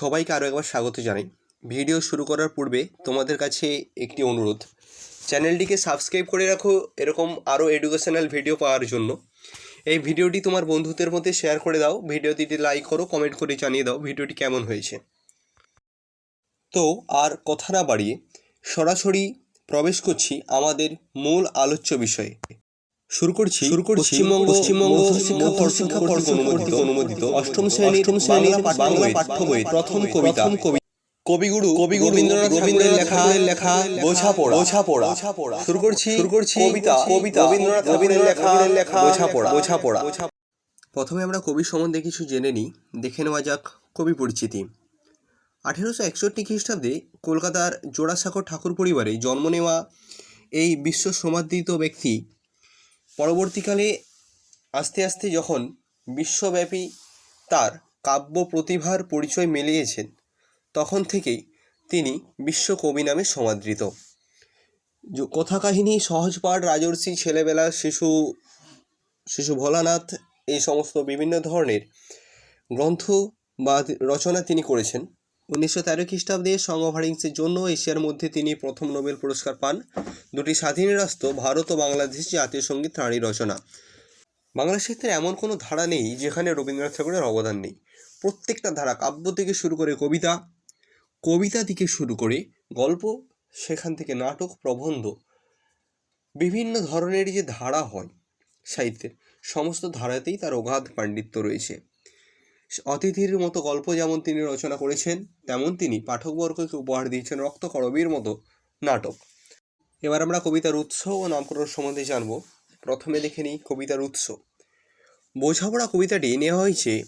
সবাইকে আরও একবার স্বাগত জানাই। ভিডিও শুরু করার পূর্বে তোমাদের কাছে একটি অনুরোধ। চ্যানেলটিকে সাবস্ক্রাইব করে রাখো এরকম আরও এডুকেশনাল ভিডিও পাওয়ার জন্য। এই ভিডিওটি তোমার বন্ধুদের মধ্যে শেয়ার করে দাও, ভিডিওটিতে লাইক করো কমেন্ট করে জানিয়ে দাও ভিডিওটি কেমন হয়েছে। তো আর কথা না বাড়িয়ে সরাসরি প্রবেশ করছি আমাদের মূল আলোচ্য বিষয়ে। শুরু করছি শুরু করছি পশ্চিমবঙ্গ পশ্চিমবঙ্গ শিক্ষা পর্ষদ অনুমোদিত। অনুমোদিত। অষ্টম শ্রেণির অষ্টম শ্রেণির বাংলা পাঠ্য বই প্রথম কবিতা। কবি কবিগুরু কবিগুরু রবীন্দ্রনাথ রবীন্দ্রের লেখা লেখা বোঝাপড়া বোঝাপড়া শুরু করছি শুরু করছি কবিতা কবিতা রবীন্দ্রনাথ রবীন্দ্রের লেখা লেখা বোঝাপড়া বোঝাপড়া প্রথমে আমরা কবি সম্বন্ধে কিছু জেনে নিই দেখে নেওয়া যাক কবি পরিচিতি। আঠেরোশো একষট্টি খ্রিস্টাব্দে কলকাতার জোড়াসাঁকো ঠাকুর পরিবারে জন্ম নেওয়া এই বিশ্ব সমাদৃত ব্যক্তি পরবর্তীকালে আস্তে আস্তে যখন বিশ্বব্যাপী তার কাব্য প্রতিভার পরিচয় মিলিয়েছেন তখন থেকেই তিনি বিশ্বকবি নামে সমাদৃত। কথা কাহিনী সহজপাঠ রাজর্ষি, ছেলেবেলা, শিশু শিশু ভোলানাথ, এই সমস্ত বিভিন্ন ধরনের গ্রন্থ বা রচনা তিনি করেছেন। উনিশশো তেরো খ্রিস্টাব্দে সং অফ হারিংসের জন্য এশিয়ার মধ্যে তিনি প্রথম নোবেল পুরস্কার পান। দুটি স্বাধীন রাষ্ট্র, ভারত ও বাংলাদেশ জাতীয় সংগীত রানী রচনা। বাংলা সাহিত্যের এমন কোনো ধারা নেই যেখানে রবীন্দ্রনাথ ঠাকুরের অবদান নেই। প্রত্যেকটা ধারা কাব্য থেকে শুরু করে কবিতা কবিতা থেকে শুরু করে গল্প, সেখান থেকে নাটক, প্রবন্ধ, বিভিন্ন ধরনের যে ধারা হয় সাহিত্যের, সমস্ত ধারাতেই তার অগাধ পাণ্ডিত্য রয়েছে। অতিথির মতো গল্প যেমন তিনি রচনা করেছেন, তেমন তিনি পাঠকবর্গকে উপহার দিয়েছেন রক্তকরবীর মতো নাটক। এবার আমরা কবিতার উৎস ও নামকরণ সম্বন্ধে জানব। প্রথমে দেখে নিই কবিতার উৎস। বোঝাপড়া কবিতাটি নেওয়া হয়েছে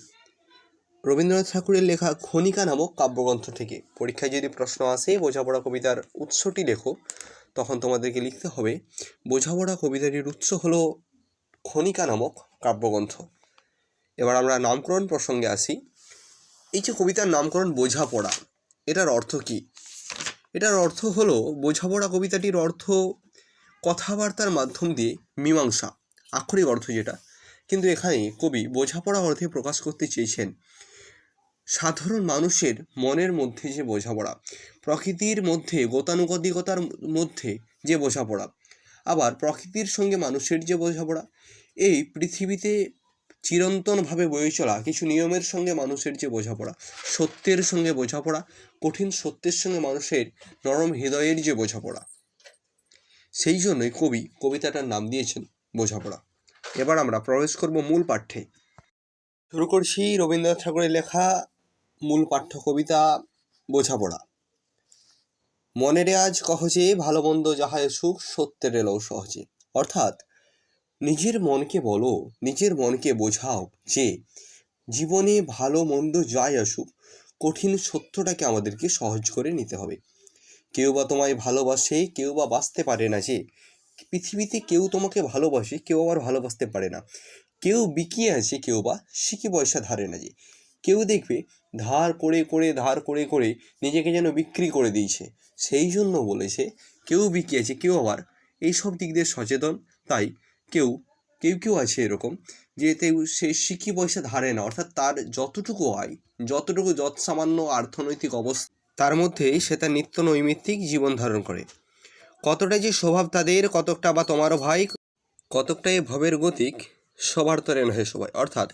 রবীন্দ্রনাথ ঠাকুরের লেখা খনিকা নামক কাব্যগ্রন্থ থেকে। পরীক্ষায় যদি প্রশ্ন আসে বোঝাপড়া কবিতার উৎসটি লেখো, তখন তোমাদেরকে লিখতে হবে, বোঝাপড়া কবিতাটির উৎস হলো খনিকা নামক কাব্যগ্রন্থ। এবার আমরা নামকরণ প্রসঙ্গে আসি। এই যে কবিতার নামকরণ বোঝাপড়া, এটার অর্থ কী? এটার অর্থ হলো, বোঝাপড়া কবিতাটির অর্থ কথাবার্তার মাধ্যম দিয়ে মীমাংসা, আক্ষরিক অর্থ যেটা। কিন্তু এখানে কবি বোঝাপড়া অর্থে প্রকাশ করতে চেয়েছেন, সাধারণ মানুষের মনের মধ্যে যে বোঝাপড়া, প্রকৃতির মধ্যে, গতানুগতিকতার মধ্যে যে বোঝাপড়া, আবার প্রকৃতির সঙ্গে মানুষের যে বোঝাপড়া, এই পৃথিবীতে চিরন্তনভাবে বয়ে চলা, কিছু নিয়মের সঙ্গে মানুষের যে বোঝাপড়া, সত্যের সঙ্গে বোঝাপড়া, কঠিন সত্যের সঙ্গে মানুষের নরম হৃদয়ের যে বোঝাপড়া। সেই জন্যই কবি কবিতাটার নাম দিয়েছেন বোঝাপড়া। এবার আমরা প্রবেশ করব মূল পাঠ্যে। শুরু করছি রবীন্দ্রনাথ ঠাকুরের লেখা মূল পাঠ্য কবিতা বোঝাপড়া। মনের আজ কহজে, ভালো মন্দ যাহায় সুখ, সত্যের এলো সহজে। অর্থাৎ নিজের মনকে বলো, নিজের মনকে বোঝাও যে জীবনে ভালো মন্দ যাই আসুক, কঠিন সত্যটাকে আমাদেরকে সহজ করে নিতে হবে। কেউ বা তোমায় ভালোবাসে, কেউ বা বাঁচতে পারে না যে। পৃথিবীতে কেউ তোমাকে ভালোবাসে, কেউ আবার ভালোবাসতে পারে না। কেউ বিকিয়ে আছে, কেউ বা সিকি পয়সা ধারে না যে। কেউ দেখবে ধার করে করে, ধার করে করে নিজেকে যেন বিক্রি করে দিয়েছে। সেই জন্য বলেছে, কেউ বিকিয়েছে কেউ আবার। এইসব দিক দিয়ে সচেতন, তাই কেউ কেউ কেউ আছে এরকম যে সে সিকি পয়সা ধারে না, অর্থাৎ তার যতটুকু আয়, যতটুকু যৎ সামান্য অর্থনৈতিক অবস্থা, তার মধ্যেই সে তার নিত্য নৈমিত্তিক জীবন ধারণ করে। কতটা যে স্বভাব তাদের, কতকটা বা তোমারও ভাই, কতকটা এ ভবের গতিক, সবার তরে নহে সবাই। অর্থাৎ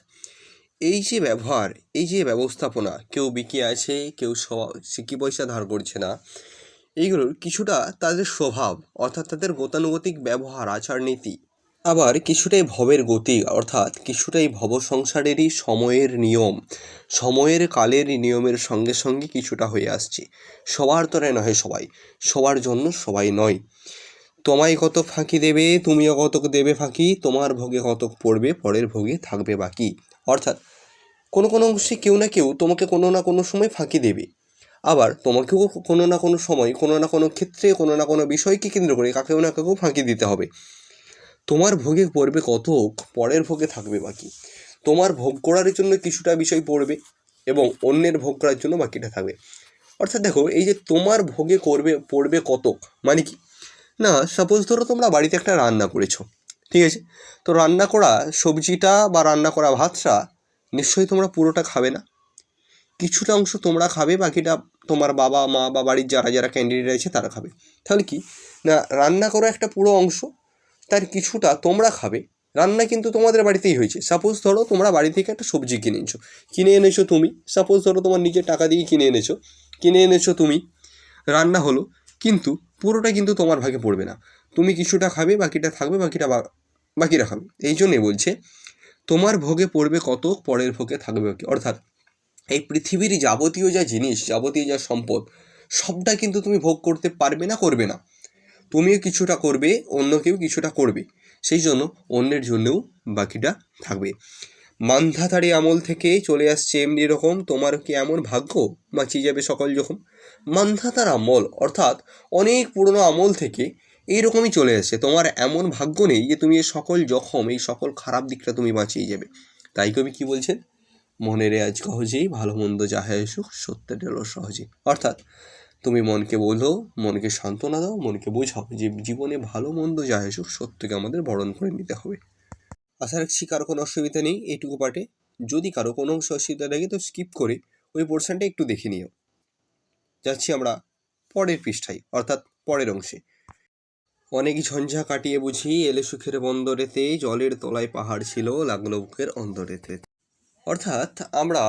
এই যে ব্যবহার, এই যে ব্যবস্থাপনা, কেউ বিকিয়ে আছে, কেউ সিকি পয়সা ধার করছে না, এইগুলোর কিছুটা তাদের স্বভাব, অর্থাৎ তাদের গতানুগতিক ব্যবহার আচার নীতি আবার কিছুটাই ভবের গতি, অর্থাৎ কিছুটাই ভব সংসারেরই সময়ের নিয়ম। সময়ের কালের নিয়মের সঙ্গে সঙ্গে কিছুটা হয়ে আসছে। সবার তরে নয় সবাই, সবার জন্য সবাই নয়। তোমায় কত ফাঁকি দেবে, তুমিও কতক দেবে ফাঁকি, তোমার ভোগে কতক পড়বে, পরের ভোগে থাকবে বাকি। অর্থাৎ কোনো কোনো অংশে কেউ না কেউ তোমাকে কোনো না কোনো সময় ফাঁকি দেবে। আবার তোমাকেও কোনো না কোনো সময়, কোনো না কোনো ক্ষেত্রে, কোনো না কোনো বিষয়কে কেন্দ্র করে কাকেও না কাকেও ফাঁকি দিতে হবে। তোমার ভোগে পড়বে কতক পরের ভোগে থাকবে বাকি। তোমার ভোগ করার জন্য কিছুটা বিষয় পড়বে এবং অন্যের ভোগ করার জন্য বাকিটা থাকবে। অর্থাৎ দেখো, এই যে তোমার ভোগে করবে, পড়বে কতক মানে কি? না সাপোজ ধরো তোমরা বাড়িতে একটা রান্না করেছ, ঠিক আছে? তো রান্না করা সবজিটা বা রান্না করা ভাতটা নিশ্চয়ই তোমরা পুরোটা খাবে না। কিছুটা অংশ তোমরা খাবে, বাকিটা তোমার বাবা, মা বা বাড়ির যারা যারা ক্যান্ডিডেট আছে তারা খাবে। তাহলে কি? না, রান্না করো একটা পুরো অংশ তার কিছুটা তোমরা খাবে। রান্না কিন্তু তোমাদের বাড়িতেই হয়েছে। সাপোজ ধরো তোমরা বাড়ি থেকে একটা সবজি কিনে এনেছো। কিনে এনেছো তুমি। সাপোজ ধরো তোমার নিজের টাকা দিয়ে কিনে এনেছো। কিনে এনেছো তুমি। রান্না হলো। কিন্তু পুরোটা কিন্তু তোমার ভাগে পড়বে না। তুমি কিছুটা খাবে, বাকিটা থাকবে, বাকিটা বা- বাকিরা খাবে। এই জন্যে বলছে, তোমার ভোগে পড়বে কত পরের ভোগে থাকবে অর্থাৎ এই পৃথিবীর যাবতীয় যা জিনিস, যাবতীয় যা সম্পদ, সবটা কিন্তু তুমি ভোগ করতে পারবে না, করবে না। তুমিও কিছুটা করবে অন্য কেউ কিছুটা করবে। সেই জন্য অন্যের জন্যও বাকিটা থাকবে। মান্ধাতারি আমল থেকে চলে আসছে এমনি এরকম তোমার কি এমন ভাগ্য বাঁচিয়ে যাবে সকল যখন? মান্ধাতার আমল, অর্থাৎ অনেক পুরনো আমল থেকে এইরকমই চলে আসছে। তোমার এমন ভাগ্য নেই যে তুমি এই সকল জখম, এই সকল খারাপ দিকটা তুমি বাঁচিয়ে যাবে। তাই কবি কি বলছেন? মনের আজ সহজেই ভালো মন্দ যাহে সুখ, সত্যের এলো সহজে অর্থাৎ তুমি মনকে বলো মনকে সান্ত্বনা দাও, মনকে বোঝাও যে জীবনে ভালো, মন্দ যা আসুক সত্যকে আমাদের বরণ করে নিতে হবে। আশা রাখছি কারও কোনো অসুবিধা নেই এইটুকু পার্টে যদি কারও কোনো অংশ অসুবিধা লাগে তো স্কিপ করে ওই পোর্শনটা একটু দেখে নিও। যাচ্ছি আমরা পরের পৃষ্ঠায়, অর্থাৎ পরের অংশে। অনেক ঝঞ্ঝা কাটিয়ে বুঝি এলে সুখের বন্দরেতে, জলের তলায় পাহাড় ছিল, লাগল বুকের অন্দরেতে অর্থাৎ আমরা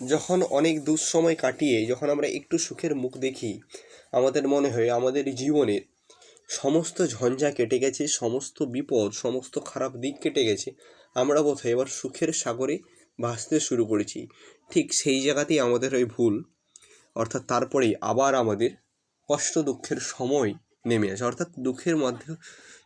যখন অনেক দুঃসময় কাটিয়ে যখন আমরা একটু সুখের মুখ দেখি, আমাদের মনে হয় আমাদের জীবনের সমস্ত ঝঞ্ঝা কেটে গেছে, সমস্ত বিপদ, সমস্ত খারাপ দিক কেটে গেছে, আমরা বোধহয় এবার সুখের সাগরে ভাসতে শুরু করেছি। ঠিক সেই জায়গাতেই আমাদের ওই ভুল, অর্থাৎ তারপরেই আবার আমাদের কষ্ট দুঃখের সময় নেমে আসে। অর্থাৎ দুঃখের মধ্যে,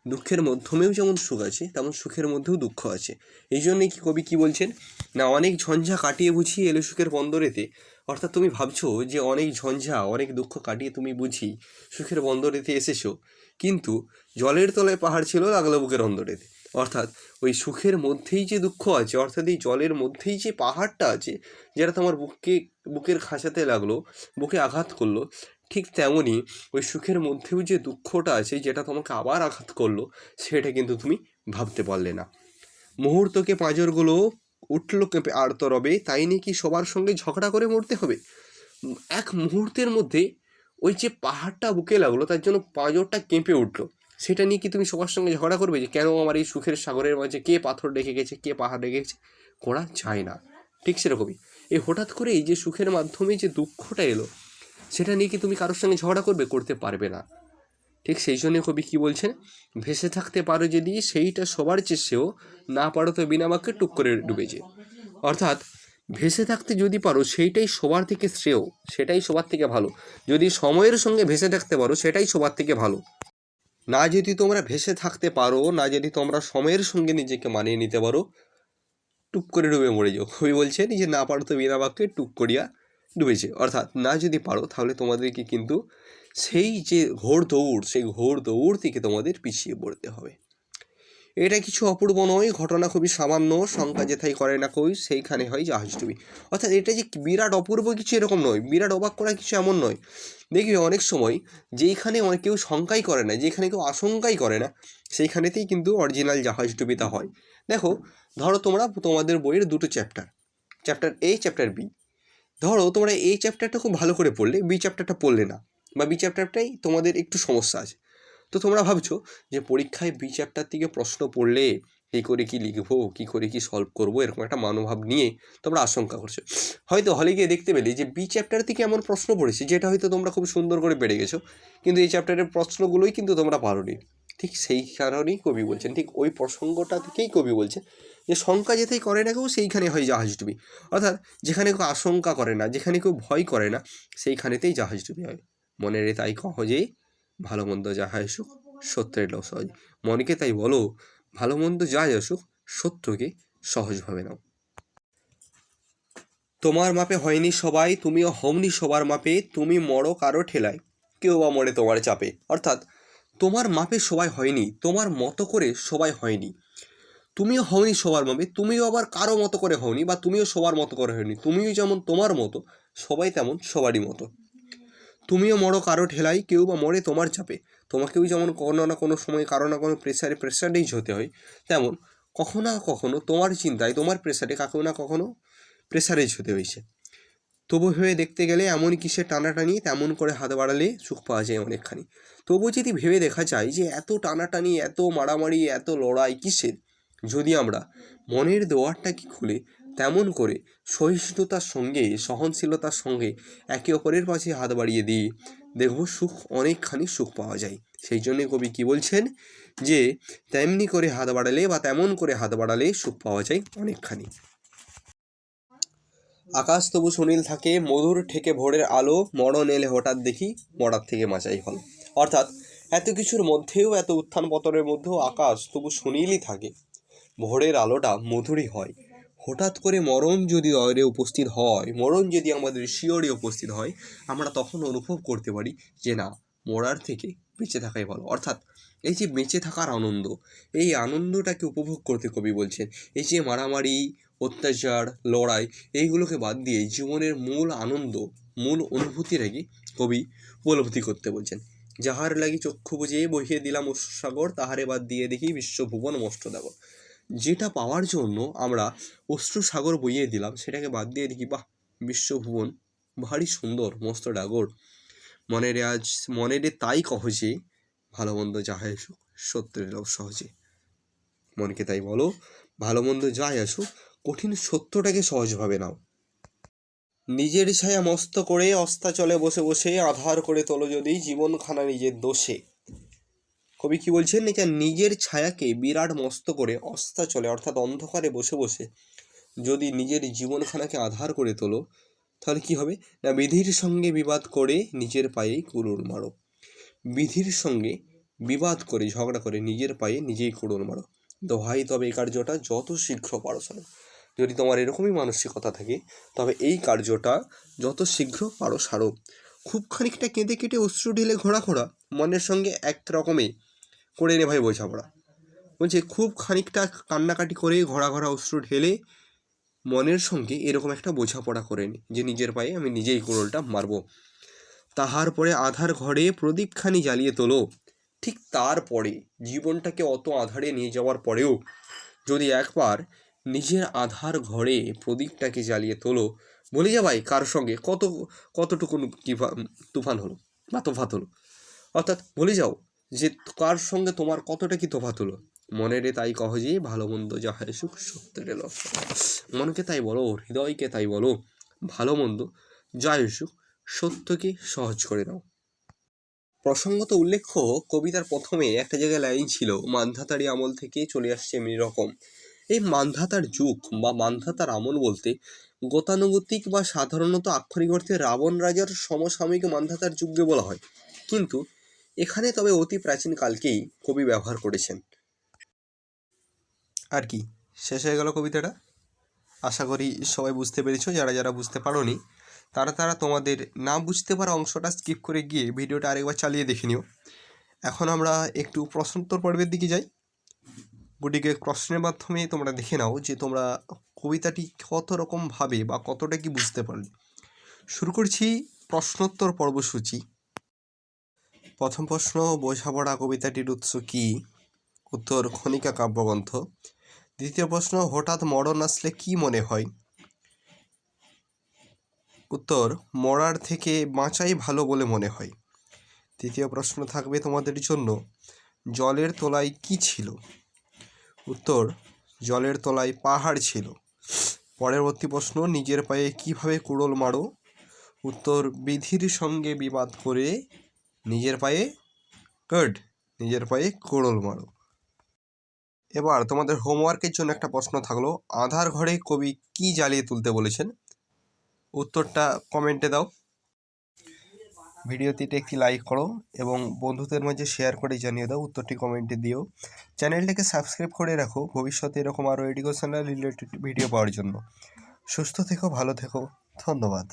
দুঃখের মধ্যমেও যেমন সুখ আছে, তেমন সুখের মধ্যেও দুঃখ আছে। এই জন্যই কি কবি কি বলছেন? না, অনেক ঝঞ্ঝা কাটিয়ে বুঝি এলো সুখের বন্দরেতে। অর্থাৎ তুমি ভাবছ যে অনেক ঝঞ্ঝা, অনেক দুঃখ কাটিয়ে তুমি বুঝি সুখের বন্দরেতে এসেছ। কিন্তু জলের তলায় পাহাড় ছিল লাগল বুকের অন্দরেতে। অর্থাৎ ওই সুখের মধ্যেই যে দুঃখ আছে, অর্থাৎ এই জলের মধ্যেই যে পাহাড়টা আছে, যেটা তোমার বুককে, বুকের খাঁচাতে লাগল, বুকে আঘাত করল, ঠিক তেমনই ওই সুখের মধ্যেও যে দুঃখটা আছে, যেটা তোমাকে আবার আঘাত করল, সেটা কিন্তু তুমি ভাবতে পারলে না। মুহূর্তকে পাঁজরগুলো উঠল কেঁপে আড়ত রবে তাই নিয়ে কি সবার সঙ্গে ঝগড়া করে মরতে হবে? এক মুহূর্তের মধ্যে ওই যে পাহাড়টা বুকে লাগল, তার জন্য পাঁজরটা কেঁপে উঠল। সেটা নিয়ে কি তুমি সবার সঙ্গে ঝগড়া করবে যে কেন আমার এই সুখের সাগরের মাঝে কে পাথর রেখে গেছে, কে পাহাড় রেখে গেছে? করা যায় না। ঠিক সেরকমই। এই হঠাৎ করে এই যে সুখের মাধ্যমে যে দুঃখটা এলো, সেটা নিয়ে কি তুমি কারোর সঙ্গে ঝগড়া করবে? করতে পারবে না। ঠিক সেই জন্য কবি কি বলছেন? ভেসে থাকতে পারো যদি, সেইটা সবার চেষ্টেও না পারো তো বিনা বাক্যে টুক করে ডুবেছে অর্থাৎ, ভেসে থাকতে যদি পারো, সেইটাই সবার থেকে শ্রেয়, সেটাই সবার থেকে ভালো। যদি সময়ের সঙ্গে ভেসে থাকতে পারো, সেটাই সবার থেকে ভালো। না যদি তোমরা ভেসে থাকতে পারো, না যদি তোমরা সময়ের সঙ্গে নিজেকে মানিয়ে নিতে পারো টুক করে ডুবে মরে যাও। কবি বলছে নিজে না পারো তো বিনা বাক্যে টুক করিয়া ডুবেছে। অর্থাৎ না যদি পারো, তাহলে তোমাদেরকে কিন্তু সেই যে ঘোর দৌড়, সেই ঘোর দৌড় থেকে তোমাদের পিছিয়ে পড়তে হবে। এটা কিছু অপূর্ব নয়, ঘটনা খুবই সামান্য, শঙ্কা যেথাই করে না কই, সেইখানে হয় জাহাজ ডুবি অর্থাৎ এটা যে বিরাট অপূর্ব কিছু এরকম নয়, বিরাট অবাক করা কিছু এমন নয়। দেখবে অনেক সময় যেইখানে অনেক কেউ শঙ্কাই করে না যেখানে কেউ আশঙ্কাই করে না, সেইখানেতেই কিন্তু অরিজিনাল জাহাজ ডুবিতা হয়। দেখো, ধরো তোমরা তোমাদের বইয়ের দুটো chapter chapter A, chapter B. ধরো তোমরা এই চ্যাপ্টারটা খুব ভালো করে পড়লে, বি চ্যাপ্টারটা পড়লে না, বা বি চ্যাপ্টারটাই তোমাদের একটু সমস্যা আছে। তো তোমরা ভাবছ যে পরীক্ষায় বি চ্যাপ্টার থেকে প্রশ্ন পড়লে কী করে কি লিখব, কী করে কি সলভ করব, এরকম একটা মনোভাব নিয়ে তোমরা আশঙ্কা করছ। হয়তো হলে গিয়ে দেখতে পেলে যে বি চ্যাপ্টার থেকে এমন প্রশ্ন পড়েছে যেটা হয়তো তোমরা খুব সুন্দর করে পেরে গেছো, কিন্তু এই চ্যাপ্টারের প্রশ্নগুলোই কিন্তু তোমরা পারোনি। ঠিক সেই কারণেই কবি বলছেন, ঠিক ওই প্রসঙ্গটা থেকেই কবি বলছেন যে শঙ্কা যেতেই করে না কেউ, সেইখানে হয় জাহাজ ডুবি। অর্থাৎ যেখানে কেউ আশঙ্কা করে না, যেখানে কেউ ভয় করে না, সেইখানেতেই জাহাজ ডুবি হয়। মনের তাই সহজেই ভালো মন্দ যাহা আসুক সত্যের এলো সহজ। মনকে তাই বলো ভালো মন্দ যাই আসুক, সত্যকে সহজভাবে নাও। তোমার মাপে হয়নি সবাই, তুমিও হমনি সবার মাপে, তুমি মরো কারও ঠেলায়। কেউ বা মরে তোমার চাপে। অর্থাৎ, তোমার মাপে সবাই হয়নি, তোমার মতো করে সবাই হয়নি। তুমিও হওনি সবার মাপে, তুমিও আবার কারও মতো করে হওনি বা তুমিও সবার মতো করে হয়নি। তুমিও যেমন তোমার মতো, সবাই তেমন সবারই মতো। তুমিও মরো, কারও ঠেলাই কেউ বা মরে তোমার চাপে। তোমাকেও যেমন কোনো না কোনো সময় কারও না কোনো প্রেসারে প্রেসারেই হতে হয়, তেমন কখনো না কখনো তোমার চিন্তায়, তোমার প্রেসারে কাকেও না কখনো প্রেসারেজ হতে হয়েছে। তবু ভেবে দেখতে গেলে এমন কিসে টানাটানি, তেমন করে হাত বাড়ালে সুখ পাওয়া যায় অনেকখানি। তবু যদি ভেবে দেখা যায় যে এত টানাটানি, এত মারামারি, এত লড়াই কিসের? যদি আমরা মনের দোয়ারটা দোয়ারটাকে খুলে তেমন করে সহিষ্ণুতার সঙ্গে, সহনশীলতার সঙ্গে একে অপরের পাশে হাত বাড়িয়ে দিই। দেখব সুখ, অনেকখানি সুখ পাওয়া যায়। সেই জন্যে কবি কি বলছেন যে, তেমনি করে হাত বাড়ালে বা তেমন করে হাত বাড়ালে সুখ পাওয়া যায় অনেকখানি। আকাশ তবু সুনীল থাকে, মধুর ঠেকে ভোরের আলো, মরণ এলে হঠাৎ দেখি মরার থেকে মাচাই হল। অর্থাৎ, এত কিছুর মধ্যেও, এত উত্থান পতনের মধ্যেও আকাশ তবু সুনীলই থাকে। ভোরের আলোটা মধুরই হয়। হঠাৎ করে মরণ যদি দরে উপস্থিত হয়, মরণ যদি আমাদের শিওরে উপস্থিত হয়, আমরা তখন অনুভব করতে পারি যে না, মরার থেকে বেঁচে থাকাই ভালো। অর্থাৎ এই যে বেঁচে থাকার আনন্দ, এই আনন্দটাকে উপভোগ করতে কবি বলছেন, এই যে মারামারি, অত্যাচার, লড়াই, এইগুলোকে বাদ দিয়ে জীবনের মূল আনন্দ, মূল অনুভূতিটাকে কবি উপলব্ধি করতে বলছেন। যাহার লাগি চক্ষু বুঝিয়ে বহিয়ে দিলাম সাগর তাহারে বাদ দিয়ে দেখি বিশ্বভুবন দেবর যেটা পাওয়ার জন্য আমরা অশ্রু সাগর বইয়ে দিলাম, সেটাকে বাদ দিয়ে দেখি, বাহ, বিশ্বভুবন, ভারী সুন্দর, মস্ত ডাগর। মনের আজ মনের তাই কহ যে ভালো মন্দ যাহাই আসুক সত্যের এলো সহজে। মনকে তাই বলো ভালো মন্দ যাই আসুক, কঠিন সত্যটাকে সহজভাবে নাও। নিজের ছায়া মস্ত করে অস্তাচলে বসে বসে আধার করে তোলো যদি, জীবনখানা নিজের দোষে। কবি কি বলছেন? এটা নিজের ছায়াকে বিরাট মস্ত করে অস্তাচলে অর্থাৎ অন্ধকারে বসে বসে যদি নিজের জীবনখানাকে আধার করে তোলো, তাহলে কি হবে? না, বিধির সঙ্গে বিবাদ করে নিজের পায়েই কুড়ুল মারো। বিধির সঙ্গে বিবাদ করে, ঝগড়া করে নিজের পায়ে নিজেই কুড়ুল মারো। দোহাই তবে এই কার্যটা যত শীঘ্র পারো সারো যদি তোমার এরকমই মানসিকতা থাকে, তবে এই কার্যটা যত শীঘ্র পারো সারো। খুব খানিকটা কেঁদে কেটে অশ্রু ঢেলে ঘোরা ঘোরা মনের সঙ্গে এক রকমে করে নে ভাই বোঝাপড়া বলছে, খুব খানিকটা কান্নাকাটি করে ঘোরা ঘোরা অশ্রু ঢেলে মনের সঙ্গে এরকম একটা বোঝাপড়া করে নি, যে নিজের পায়ে আমি নিজেই কোরলটা মারবো। তাহার পরে আধার ঘরে প্রদীপখানি জ্বালিয়ে তোলো। ঠিক তারপরে জীবনটাকে অত আধারে নিয়ে যাওয়ার পরেও যদি একবার নিজের আধার ঘরে প্রদীপটাকে জ্বালিয়ে তোলো, বলে যা ভাই, কার সঙ্গে? কত কতটুকু তুফান হলো, বা তোফাত হলো? অর্থাৎ বলে যাও যে কার সঙ্গে তোমার কতটা কি তোফাত হলো? মনেরে তাই কহ যে, ভালো মন্দ যাহারে সুখ সত্যের এলো মনকে তাই বলো, হৃদয়কে তাই বলো, ভালো মন্দ যাই সুখ, সত্যকে সহজ করে দাও প্রসঙ্গত উল্লেখ্য, কবিতার প্রথমে একটা জায়গায় লাইন ছিল, মান্ধাতারি আমল থেকে চলে আসছে এমনি রকম। এই মান্ধাতার যুগ বা মান্ধাতার আমল বলতে গতানুগতিক বা সাধারণত আক্ষরিক অর্থে রাবণ রাজার সমসাময়িক মান্ধাতার যুগে বলা হয়। কিন্তু এখানে তবে অতি প্রাচীন কালকেই কবি ব্যবহার করেছেন। আর কি, শেষ হয়ে গেল কবিতাটা? আশা করি সবাই বুঝতে পেরেছ, যারা যারা বুঝতে পারোনি, তারা তারা তোমাদের না বুঝতে পারা অংশটা স্কিপ করে গিয়ে ভিডিওটা আরেকবার চালিয়ে দেখে নিও। এখন আমরা একটু প্রশ্নোত্তর পর্বের দিকে যাই। গুটিকে প্রশ্নের মাধ্যমে তোমরা দেখে নাও যে তোমরা কবিতাটি কত রকমভাবে বা কতটা কি বুঝতে পারলে। শুরু করছি প্রশ্নোত্তর পর্বসূচি। প্রথম প্রশ্ন বোঝাপড়া কবিতাটির উৎস কি? উত্তর, খনিকা কাব্যগ্রন্থ। দ্বিতীয় প্রশ্ন, হঠাৎ মরণ আসলে কি মনে হয়? উত্তর, মরার থেকে বাঁচাই ভালো বলে মনে হয়। তৃতীয় প্রশ্ন থাকবে তোমাদের জন্য, জলের তলায় কি ছিল? উত্তর, জলের তলায় পাহাড় ছিল। পরবর্তী প্রশ্ন, নিজের পায়ে কীভাবে কুড়োল মারো? উত্তর, বিধির সঙ্গে বিবাদ করে নিজের পায়ে গুড নিজের পায়ে কুড়োল মারো। এবার তোমাদের হোমওয়ার্কের জন্য একটা প্রশ্ন থাকল, আধার ঘরে কবি কি জ্বালিয়ে তুলতে বলেছেন? উত্তরটা কমেন্টে দাও। ভিডিওটিতে একটি লাইক করো এবং বন্ধুদের মাঝে শেয়ার করে জানিয়ে দাও, উত্তরটি কমেন্টে দিও। চ্যানেলটিকে সাবস্ক্রাইব করে রাখো, ভবিষ্যতে এরকম আরও এডুকেশনাল রিলেটেড ভিডিও পাওয়ার জন্য। সুস্থ থেকো, ভালো থেকো, ধন্যবাদ।